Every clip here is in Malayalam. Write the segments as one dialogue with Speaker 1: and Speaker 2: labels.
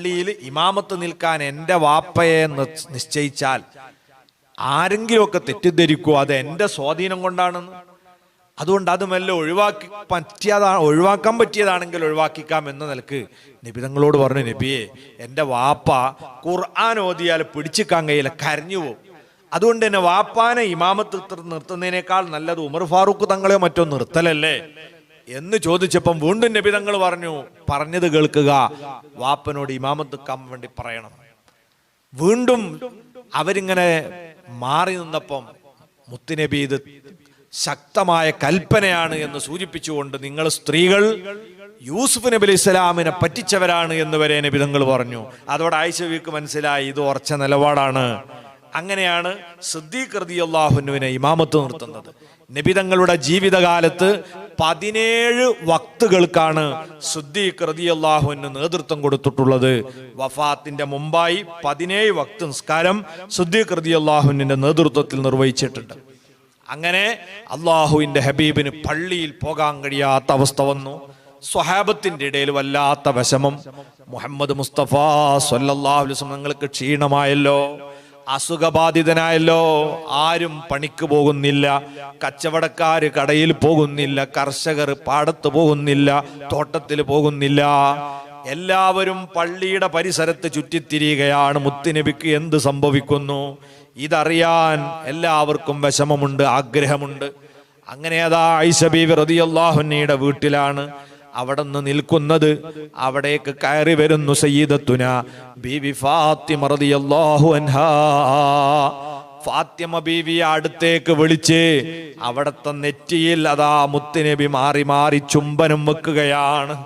Speaker 1: പള്ളിയിൽ ഇമാമത്ത് നിൽക്കാൻ എന്റെ വാപ്പയെ നിശ്ചയിച്ചാൽ ആരെങ്കിലുമൊക്കെ തെറ്റിദ്ധരിക്കുമോ അത് എന്റെ സ്വാധീനം കൊണ്ടാണെന്ന്. അതുകൊണ്ട് അത് മെല്ലെ ഒഴിവാക്കി പറ്റിയതാ ഒഴിവാക്കാൻ പറ്റിയതാണെങ്കിൽ ഒഴിവാക്കിക്കാം എന്ന നിലയ്ക്ക് നിബിതങ്ങളോട് പറഞ്ഞു നബിയെ എന്റെ വാപ്പ ഖുർആൻ ഓതിയാൽ പിടിച്ചിക്കാൻ കഴിയില്ല കരഞ്ഞു പോകും അതുകൊണ്ട് തന്നെ വാപ്പാനെ ഇമാമത്ത് നിർ- നിർത്തുന്നതിനേക്കാൾ നല്ലത് ഉമർ ഫാറൂഖ് തങ്ങളെ മറ്റോ നിർത്തലല്ലേ? എന്ന് ചോദിച്ചപ്പം വീണ്ടും നബിതങ്ങൾ പറഞ്ഞു പറഞ്ഞത് കേൾക്കുക. വാപ്പനോട് ഇമാമത്ത് കാൻ വേണ്ടി പറയണം. വീണ്ടും അവരിങ്ങനെ മാറി നിന്നപ്പം മുത്തുനബി ഇത് ശക്തമായ കൽപ്പനയാണ് എന്ന് സൂചിപ്പിച്ചുകൊണ്ട് നിങ്ങൾ സ്ത്രീകൾ യൂസുഫ് നബി അലൈഹി ഇസ്ലാമിനെ പറ്റിച്ചവരാണ് എന്ന് വരെ നബിതങ്ങൾ പറഞ്ഞു. അതോടെ ആയിഷവിക്ക് മനസ്സിലായി ഇത് ഉറച്ച നിലപാടാണ്. അങ്ങനെയാണ് സിദ്ദീഖ് റളിയല്ലാഹുവിനെ ഇമാമത്ത് നിർത്തുന്നത്. നബി തങ്ങളുടെ ജീവിതകാലത്ത് പതിനേഴ് വക്തുകൾക്കാണ് സിദ്ദീഖ് റളിയല്ലാഹുവിന് നേതൃത്വം കൊടുത്തിട്ടുള്ളത്. വഫാത്തിന്റെ മുമ്പായി പതിനേഴ് വക്ത് നിസ്കാരം സിദ്ദീഖ് റളിയല്ലാഹുവിന്റെ നേതൃത്വത്തിൽ നിർവഹിച്ചിട്ടുണ്ട്. അങ്ങനെ അള്ളാഹുവിന്റെ ഹബീബിന് പള്ളിയിൽ പോകാൻ കഴിയാത്ത അവസ്ഥ വന്നു. സ്വഹാബത്തിന്റെ ഇടയിൽ വല്ലാത്ത വിഷമം. മുഹമ്മദ് മുസ്തഫ വസല്ലം നിങ്ങൾക്ക് ക്ഷീണമായല്ലോ. അസുഖബാധിതനായല്ലോ. ആരും പണിക്ക് പോകുന്നില്ല. കച്ചവടക്കാർ കടയിൽ പോകുന്നില്ല. കർഷകർ പാടത്ത് പോകുന്നില്ല. തോട്ടത്തിൽ പോകുന്നില്ല. എല്ലാവരും പള്ളിയുടെ പരിസരത്ത് ചുറ്റിത്തിരിയുകയാണ്. മുത്തുനബിക്ക് എന്ത് സംഭവിക്കുന്നു? ഇതറിയാൻ എല്ലാവർക്കും വിഷമമുണ്ട് ആഗ്രഹമുണ്ട്. അങ്ങനെ അതാ ഐഷബീവി റതിയല്ലാഹുന്നയുടെ വീട്ടിലാണ്. അവിടെ നിന്ന് നിൽക്കുന്നത് അവിടേക്ക് കയറി വരുന്നു സയ്യിദത്തുന. ബീവി ഫാത്തിമ റളിയല്ലാഹു അൻഹാ. ഫാത്തിമ ബീവിയെ അടുത്തേക്ക് വിളിച്ച് അവിടത്തെ നെറ്റിയിൽ അതാ മുത്തുനബി മാറി മാറി ചുംബനം വെക്കുകയാണ്.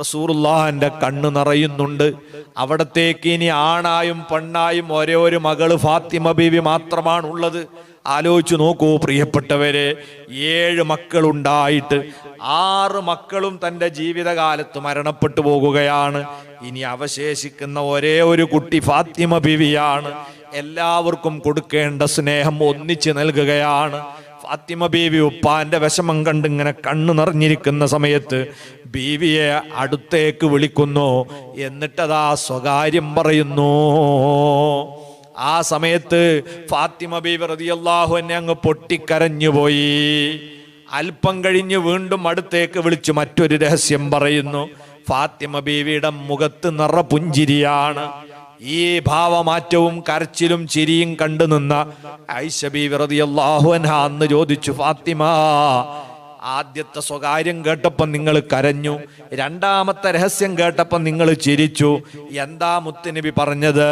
Speaker 1: റസൂറുല്ലാന്റെ കണ്ണ് നിറയുന്നുണ്ട്. അവിടത്തേക്ക് ഇനി ആണായും പെണ്ണായും ഒരേ ഒരു മകൾ ഫാത്തിമ ബീവി മാത്രമാണുള്ളത്. ആലോചിച്ചു നോക്കൂ പ്രിയപ്പെട്ടവരെ ഏഴ് മക്കളുണ്ടായിട്ട് ആറ് മക്കളും തന്റെ ജീവിതകാലത്ത് മരണപ്പെട്ടു പോകുകയാണ്. ഇനി അവശേഷിക്കുന്ന ഒരേ ഒരു കുട്ടി ഫാത്തിമ ബീവിയാണ്. എല്ലാവർക്കും കൊടുക്കേണ്ട സ്നേഹം ഒന്നിച്ചു നൽകുകയാണ്. ഫാത്തിമ ബീവി ഉപ്പാന്റെ വിഷമം കണ്ട് ഇങ്ങനെ കണ്ണു നിറഞ്ഞിരിക്കുന്ന സമയത്ത് ബീവിയെ അടുത്തേക്ക് വിളിക്കുന്നു. എന്നിട്ടതാ സ്വകാര്യം പറയുന്നു. ആ സമയത്ത് ഫാത്തിമ ബീവി റതിയല്ലാഹു എന്നെ അങ്ങ് പൊട്ടിക്കരഞ്ഞുപോയി അല്പം കഴിഞ്ഞ് വീണ്ടും അടുത്തേക്ക് വിളിച്ചു മറ്റൊരു രഹസ്യം പറയുന്നു. ഫാത്തിമ ബീവിയുടെ മുഖത്ത് നിറ പുഞ്ചിരിയാണ് ഈ ഭാവമാറ്റവും കരച്ചിലും ചിരിയും കണ്ടു നിന്ന ഐഷബി റളിയല്ലാഹു അൻഹ അന്ന് ചോദിച്ചു ഫാത്തിമ ആദ്യത്തെ സ്വകാര്യം കേട്ടപ്പം നിങ്ങൾ കരഞ്ഞു രണ്ടാമത്തെ രഹസ്യം കേട്ടപ്പം നിങ്ങൾ ചിരിച്ചു. എന്താ മുത്തുനബി പറഞ്ഞത്?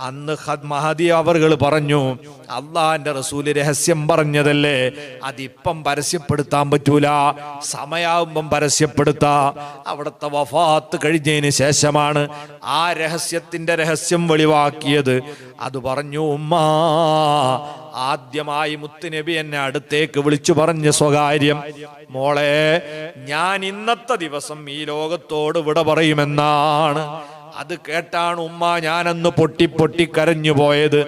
Speaker 1: അന്ന് ഹദ് മഹദി അവർകൾ പറഞ്ഞു അള്ളാഹന്റെ റസൂൽ രഹസ്യം പറഞ്ഞതല്ലേ? അതിപ്പം പരസ്യപ്പെടുത്താൻ പറ്റൂല. സമയാവുമ്പം പരസ്യപ്പെടുത്താ. അവിടുത്തെ വഫാത്ത് കഴിഞ്ഞതിന് ശേഷമാണ് ആ രഹസ്യത്തിന്റെ രഹസ്യം വെളിവാക്കിയത്. അത് പറഞ്ഞു ഉമ്മ ആദ്യമായി മുത്തുനബി എന്നെ അടുത്തേക്ക് വിളിച്ചു പറഞ്ഞ സ്വകാര്യം. മോളെ ഞാൻ ഇന്നത്തെ ദിവസം ഈ ലോകത്തോട് വിട പറയുമെന്നാണ്. അത് കേട്ടാണ് ഉമ്മ ഞാനന്ന് പൊട്ടി പൊട്ടി കരഞ്ഞു പോയത്.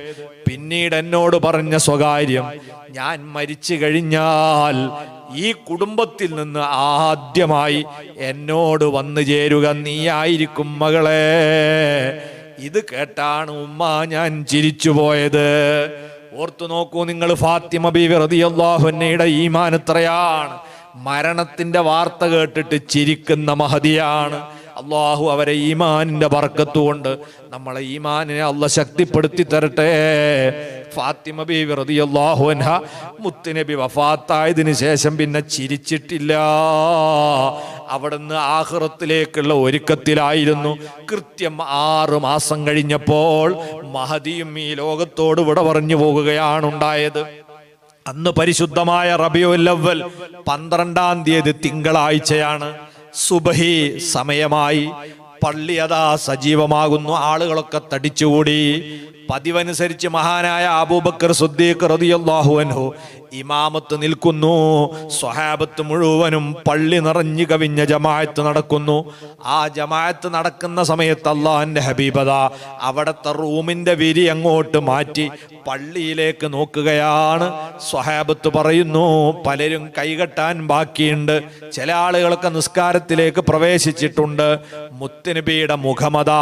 Speaker 1: പിന്നീട് എന്നോട് പറഞ്ഞ സ്വകാര്യം ഞാൻ മരിച്ചു കഴിഞ്ഞാൽ ഈ കുടുംബത്തിൽ നിന്ന് ആദ്യമായി എന്നോട് വന്നു ചേരുക. നീയായിരിക്കും മകളെ. ഇത് കേട്ടാണ് ഉമ്മ ഞാൻ ചിരിച്ചു പോയത്. ഓർത്തു നോക്കൂ നിങ്ങൾ ഫാത്തിമ ബീവി റളിയല്ലാഹുവിന്റെ ഈമാൻ എത്രയാണ്. മരണത്തിന്റെ വാർത്ത കേട്ടിട്ട് ചിരിക്കുന്ന മഹതിയാണ്. അള്ളാഹു അവരെ ഈമാനിന്റെ ബർക്കത്ത് കൊണ്ട് നമ്മളെ ഈമാനിനെ അല്ല ശക്തിപ്പെടുത്തി തരട്ടെ. ഫാത്തിമ ബീവി റളിയല്ലാഹു അൻഹ മുത്തുനബി വഫാത്തായതിനു ശേഷം പിന്നെ ചിരിച്ചിട്ടില്ല. അവിടുന്ന് ആഹ്റത്തിലേക്കുള്ള ഒരുക്കത്തിലായിരുന്നു. കൃത്യം ആറ് മാസം കഴിഞ്ഞപ്പോൾ മഹദിയും ഈ ലോകത്തോട് വിട പറഞ്ഞു പോകുകയാണ് ഉണ്ടായത്. അന്ന് പരിശുദ്ധമായ റബിയുല്ലവൽ പന്ത്രണ്ടാം തീയതി തിങ്കളാഴ്ചയാണ്. സുബഹി സമയമായി പള്ളി അതാ സജീവമാകുന്നു. ആളുകളൊക്കെ തടിച്ചുകൂടി. പതിവനുസരിച്ച് മഹാനായ അബൂബക്കർ സുദ്ദീഖ് റളിയല്ലാഹു അൻഹു ഇമാമത്ത് നിൽക്കുന്നു സ്വഹാബത്ത് മുഴുവനും പള്ളി നിറഞ്ഞു കവിഞ്ഞ ജമാഅത്ത് നടക്കുന്നു. ആ ജമാഅത്ത് നടക്കുന്ന സമയത്ത് അള്ളാഹിന്റെ ഹബീബത അവിടുത്തെ റൂമിന്റെ വിരി അങ്ങോട്ട് മാറ്റി പള്ളിയിലേക്ക് നോക്കുകയാണ്. സ്വഹാബത്ത് പറയുന്നു പലരും കൈകെട്ടാൻ ബാക്കിയുണ്ട്. ചില ആളുകളൊക്കെ നിസ്കാരത്തിലേക്ക് പ്രവേശിച്ചിട്ടുണ്ട്. മുത്തുനബിയുടെ മുഖമത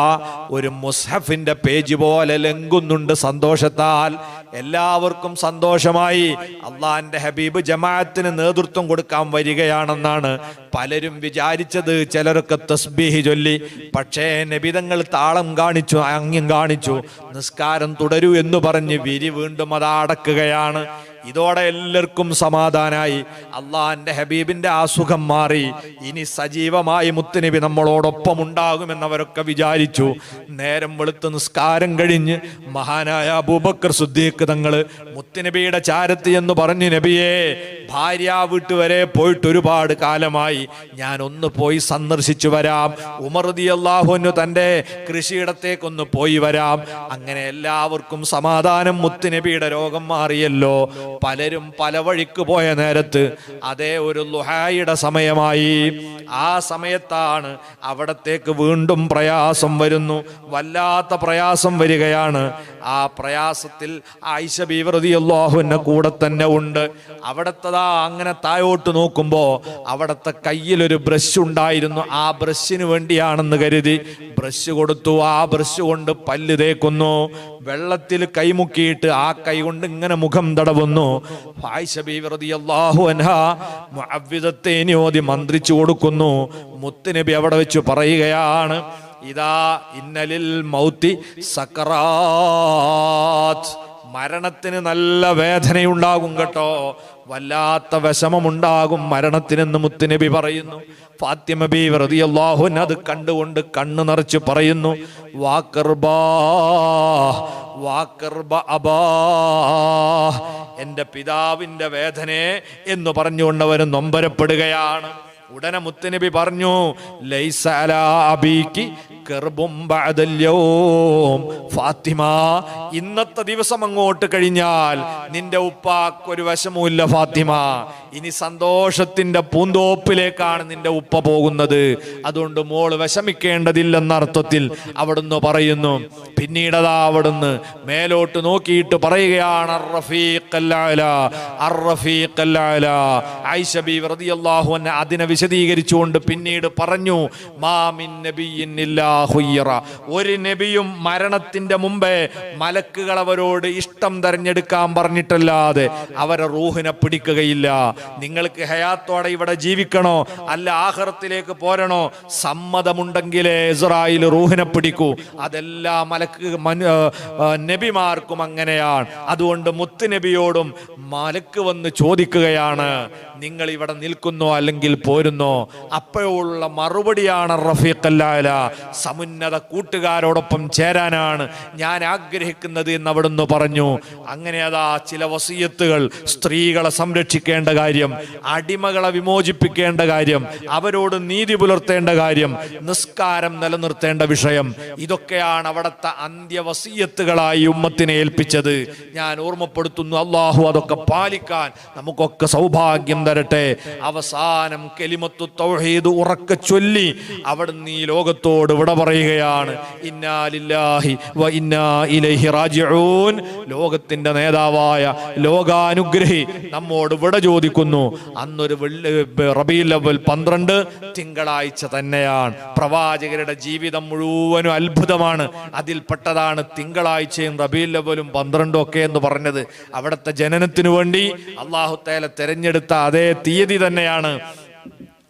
Speaker 1: ഒരു മുസ്ഹഫിന്റെ പേജ് പോലെ ലംഘുന്നുണ്ട് സന്തോഷത്താൽ. എല്ലാവർക്കും സന്തോഷമായി. അള്ളാന്റെ ഹബീബ് ജമാഅത്തിന് നേതൃത്വം കൊടുക്കാൻ വരികയാണെന്നാണ് പലരും വിചാരിച്ചത്. ചിലരൊക്കെ തസ്ബീഹി ചൊല്ലി. പക്ഷേ നബിതങ്ങൾ താളം കാണിച്ചു ആംഗ്യം കാണിച്ചു. നിസ്കാരം തുടരൂ എന്ന് പറഞ്ഞ് വിരി വീണ്ടും അത് അടക്കുകയാണ്. ഇതോടെ എല്ലാവർക്കും സമാധാനായി. അള്ളാന്റെ ഹബീബിന്റെ അസുഖം മാറി. ഇനി സജീവമായി മുത്തുനബി നമ്മളോടൊപ്പം ഉണ്ടാകുമെന്നവരൊക്കെ വിചാരിച്ചു. നേരം വെളുത്ത് നിസ്കാരം കഴിഞ്ഞ് മഹാനായ അബൂബക്കർ സുദ്ദീഖ് തങ്ങൾ മുത്തുനബിയുടെ ചാരത്തി എന്ന് പറഞ്ഞു നബിയെ ഭാര്യ വീട്ട് വരെ പോയിട്ട് ഒരുപാട് കാലമായി. ഞാൻ ഒന്ന് പോയി സന്ദർശിച്ചു വരാം. ഉമർദി അള്ളാഹുനു തന്റെ കൃഷിയിടത്തേക്കൊന്ന് പോയി വരാം. അങ്ങനെ എല്ലാവർക്കും സമാധാനം മുത്തുനബിയുടെ രോഗം മാറിയല്ലോ. പലരും പല വഴിക്ക് പോയ നേരത്ത് അതേ ഒരു ലുഹായുടെ സമയമായി. ആ സമയത്താണ് അവിടത്തേക്ക് വീണ്ടും പ്രയാസം വരുന്നു. വല്ലാത്ത പ്രയാസം വരികയാണ്. ആ പ്രയാസത്തിൽ ആയിഷ ബീവ്രതി അള്ളാഹുവിന്റെ കൂടെ തന്നെ ഉണ്ട്. അവിടത്തതാ അങ്ങനെ താഴോട്ട് നോക്കുമ്പോൾ അവിടത്തെ കയ്യിലൊരു ബ്രഷ് ഉണ്ടായിരുന്നു. ആ ബ്രഷിന് വേണ്ടിയാണെന്ന് കരുതി ബ്രഷ് കൊടുത്തു. ആ ബ്രഷ് കൊണ്ട് പല്ല് തേക്കുന്നു. വെള്ളത്തിൽ കൈമുക്കിയിട്ട് ആ കൈ കൊണ്ട് ഇങ്ങനെ മുഖം തടവുന്നു. മുഅവ്വിദത്തേനി ഓതി മന്ത്രിച്ചു കൊടുക്കുന്നു. മുത്തുനബി അവിടെ വെച്ച് പറയുകയാണ് ഇതാ ഇന്നലിൽ മൗത്തി സക്കറാത്ത്. മരണത്തിന് നല്ല വേദനയുണ്ടാകും കേട്ടോ. വല്ലാത്ത വിഷമമുണ്ടാകും മരണത്തിനെന്ന് മുത്തുനബി പറയുന്നു. ഫാത്തിമ ബി റളിയല്ലാഹു അത് കണ്ടുകൊണ്ട് കണ്ണു നിറച്ച് പറയുന്നു എന്റെ പിതാവിന്റെ വേദനയെ എന്ന് പറഞ്ഞുകൊണ്ട് അവർ നൊമ്പരപ്പെടുകയാണ്. ഉടനെ മുത്തുനബി പറഞ്ഞു ലൈസ അലാ അബീക്ക്. ഫാത്തിമ ഇന്നത്തെ ദിവസം അങ്ങോട്ട് കഴിഞ്ഞാൽ നിന്റെ ഉപ്പാക്കൊരു വശവുമില്ല ഫാത്തിമ. ഇനി സന്തോഷത്തിന്റെ പൂന്തോപ്പിലേക്കാണ് നിന്റെ ഉപ്പ പോകുന്നത്. അതുകൊണ്ട് മോൾ വിഷമിക്കേണ്ടതില്ലെന്ന അർത്ഥത്തിൽ അവിടുന്ന് പറയുന്നു പിന്നീടതാ അവിടുന്ന് മേലോട്ട് നോക്കിയിട്ട് പറയുകയാണ് "അർ-റഫീഖ് അൽ-അഅല, ആയിഷ ബീവി റളിയല്ലാഹു അൻഹ അതിനെ വിശദീകരിച്ചുകൊണ്ട് പിന്നീട് പറഞ്ഞു മാമിൻ ഒരു നബിയും മരണത്തിന്റെ മുമ്പേ മലക്കുകൾ അവരോട് ഇഷ്ടം തെരഞ്ഞെടുക്കാൻ പറഞ്ഞിട്ടല്ലാതെ അവരെ റൂഹിനെ പിടിക്കുകയില്ല. നിങ്ങൾക്ക് ഹയാത്തോടെ ഇവിടെ ജീവിക്കണോ? അല്ല ആഹ്റത്തിലേക്ക് പോരണോ? സമ്മതമുണ്ടെങ്കിലേ ഇസ്രായേൽ റൂഹിനെ പിടിക്കൂ. അതെല്ലാ മലക്ക് നബിമാർക്കും അങ്ങനെയാണ്. അതുകൊണ്ട് മുത്ത് നബിയോടും മലക്ക് വന്ന് ചോദിക്കുകയാണ്. നിങ്ങൾ ഇവിടെ നിൽക്കുന്നോ അല്ലെങ്കിൽ പോരുന്നോ അപ്പോഴുള്ള മറുപടിയാണ് റഫീഖ് അല്ലാല സമുന്നത കൂട്ടുകാരോടൊപ്പം ചേരാനാണ് ഞാൻ ആഗ്രഹിക്കുന്നത് എന്ന് അവിടുന്ന് പറഞ്ഞു. അങ്ങനെ അതാ ചില വസീയത്തുകൾ സ്ത്രീകളെ സംരക്ഷിക്കേണ്ട കാര്യം അടിമകളെ വിമോചിപ്പിക്കേണ്ട കാര്യം അവരോട് നീതി പുലർത്തേണ്ട കാര്യം നിസ്കാരം നിലനിർത്തേണ്ട വിഷയം. ഇതൊക്കെയാണ് അവിടുത്തെ അന്ത്യവസീയത്തുകളായി ഉമ്മത്തിനെ ഏൽപ്പിച്ചത്. ഞാൻ ഓർമ്മപ്പെടുത്തുന്നു അള്ളാഹു അതൊക്കെ പാലിക്കാൻ നമുക്കൊക്കെ സൗഭാഗ്യം തരട്ടെ അവസാനം കെലിമത്തു തൗഹീദ് ഉറക്ക ചൊല്ലി അവിടുന്ന് ഈ ലോകത്തോട് ഇവിടെ പറയുകയാണ്. വ ഇലൈഹി റാജിഊൻ. ലോകത്തിന്റെ നേതാവായ ലോകാനുഗ്രഹി നമ്മോട് ഇവിടെ ചോദിക്കുന്നു. അന്നൊരു വെള്ളി റബീൽ അവൽ പന്ത്രണ്ട് തിങ്കളാഴ്ച തന്നെയാണ്. പ്രവാചകരുടെ ജീവിതം മുഴുവനും അത്ഭുതമാണ്. അതിൽപ്പെട്ടതാണ് തിങ്കളാഴ്ചയും റബീൽ അവലും പന്ത്രണ്ടും ഒക്കെ എന്ന് പറഞ്ഞത്. അവിടുത്തെ ജനനത്തിനു വേണ്ടി അള്ളാഹു തേല തെരഞ്ഞെടുത്ത അതേ തീയതി തന്നെയാണ്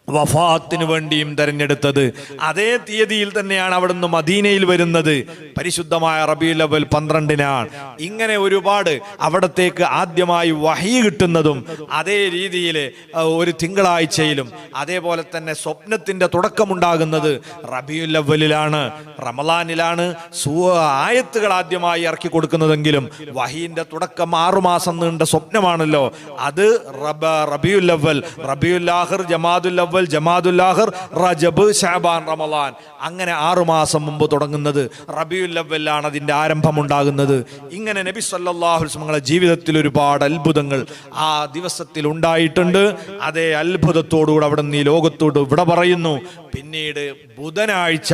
Speaker 1: വഫാത്തിന് വേണ്ടിയും തെരഞ്ഞെടുത്തത്. അതേ തീയതിയിൽ തന്നെയാണ് അവിടുന്ന് മദീനയിൽ വരുന്നത്. പരിശുദ്ധമായ റബി അവൽ പന്ത്രണ്ടിനാണ്. ഇങ്ങനെ ഒരുപാട് അവിടത്തേക്ക് ആദ്യമായി വഹി കിട്ടുന്നതും അതേ രീതിയിൽ ഒരു തിങ്കളാഴ്ചയിലും അതേപോലെ തന്നെ സ്വപ്നത്തിന്റെ തുടക്കമുണ്ടാകുന്നത് റബിയുൽ ലവലിലാണ് റമലാനിലാണ്. സൂ ആയത്തുകൾ ആദ്യമായി ഇറക്കി കൊടുക്കുന്നതെങ്കിലും വഹീന്റെ തുടക്കം ആറുമാസം നീണ്ട സ്വപ്നമാണല്ലോ. അത് റബ റബിയുൽ അവൽ റബിയുൽ ആഹിർ ജമാദുൽ അവൽ ജമാദുല്ലാഹർ റജബ് ഷാബാൻ റമലാൻ അങ്ങനെ ആറുമാസം മുമ്പ് തുടങ്ങുന്നത് റബിയുൽ അതിന്റെ അതിന്റെ ആരംഭം ഉണ്ടാകുന്നത് ഇങ്ങനെ നബി അലൈഹി വസല്ലമയുടെ ജീവിതത്തിൽ ഒരുപാട് അത്ഭുതങ്ങൾ ആ ദിവസത്തിൽ ഉണ്ടായിട്ടുണ്ട്. അതേ അത്ഭുതത്തോടുകൂടെ അവിടെ നിന്ന് ഈ ലോകത്തോട് ഇവിടെ പറയുന്നു. പിന്നീട് ബുധനാഴ്ച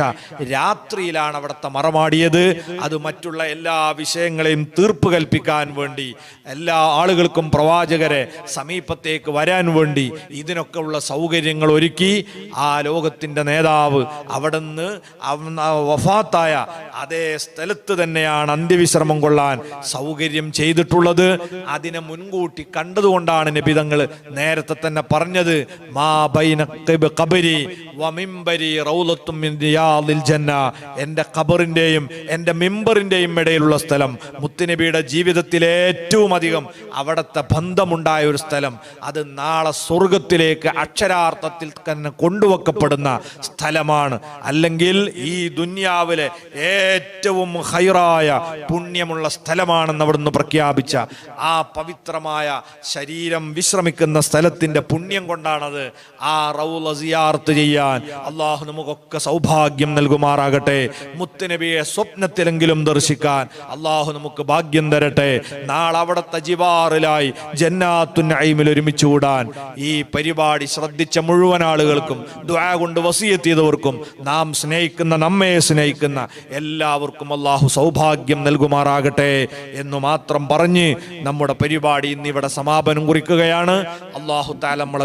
Speaker 1: രാത്രിയിലാണ് അവിടുത്തെ മറമാടിയത്. അത് മറ്റുള്ള എല്ലാ വിഷയങ്ങളെയും തീർപ്പ് കൽപ്പിക്കാൻ വേണ്ടി എല്ലാ ആളുകൾക്കും പ്രവാചകരെ സമീപത്തേക്ക് വരാൻ വേണ്ടി ഇതിനൊക്കെ ഉള്ള സൗകര്യങ്ങൾ ഒരുക്കി ആ ലോകത്തിന്റെ നേതാവ് അവിടുന്ന് അവ- വഫാത്തായ അതേ സ്ഥലത്ത് തന്നെയാണ് അന്ത്യവിശ്രമം കൊള്ളാൻ സൗകര്യം ചെയ്തിട്ടുള്ളത്. അതിനെ മുൻകൂട്ടി കണ്ടതുകൊണ്ടാണ് നബിതങ്ങൾ നേരത്തെ തന്നെ പറഞ്ഞത് മാ ബൈന ഖബരി വമിംബരി എന്റെ ഖബറിന്റെയും എന്റെ മിമ്പറിന്റെയും ഇടയിലുള്ള സ്ഥലം മുത്തുനബിയുടെ ജീവിതത്തിൽ ഏറ്റവും അധികം അവിടുത്തെ ബന്ധമുണ്ടായ ഒരു സ്ഥലം. അത് നാളെ സ്വർഗത്തിലേക്ക് അക്ഷരാർത്ഥത്തിൽ തന്നെ കൊണ്ടുവെക്കപ്പെടുന്ന സ്ഥലമാണ്. അല്ലെങ്കിൽ ഈ ദുന്യാവിലെ ഏറ്റവും ഹൈറായ പുണ്യമുള്ള സ്ഥലമാണെന്ന് അവിടുന്ന് പ്രഖ്യാപിച്ച ആ പവിത്രമായ ശരീരം വിശ്രമിക്കുന്ന സ്ഥലത്തിന്റെ പുണ്യം കൊണ്ടാണത് ആ റൗല സിയാർത്ത് ചെയ്യാൻ അള്ളാഹു നമുക്കൊക്കെ സൗഭാഗ്യം നൽകുമാറാകട്ടെ. മുത്തുനബിയെ സ്വപ്നത്തിലെങ്കിലും ദർശിക്കാൻ അള്ളാഹു നമുക്ക് ഭാഗ്യം തരട്ടെ. നാളെ അവിടുത്തെ ജിവാറിലായി ജന്നാത്തു നഈമിൽ ഒരുമിച്ച് കൂടാൻ ഈ പരിപാടി ശ്രദ്ധിച്ച മുഴുവൻ ആളുകൾക്കും ദ്വാ കൊണ്ട് വസീയത്ത് ചെയ്തവർക്കും നാം സ്നേഹിക്കുന്ന നമ്മെ സ്നേഹിക്കുന്ന എല്ലാവർക്കും അള്ളാഹു സൗഭാഗ്യം നൽകുമാറാകട്ടെ എന്ന് മാത്രം പറഞ്ഞ് നമ്മുടെ പരിപാടി ഇന്നിവിടെ സമാപനം കുറിക്കുകയാണ്. അള്ളാഹു താല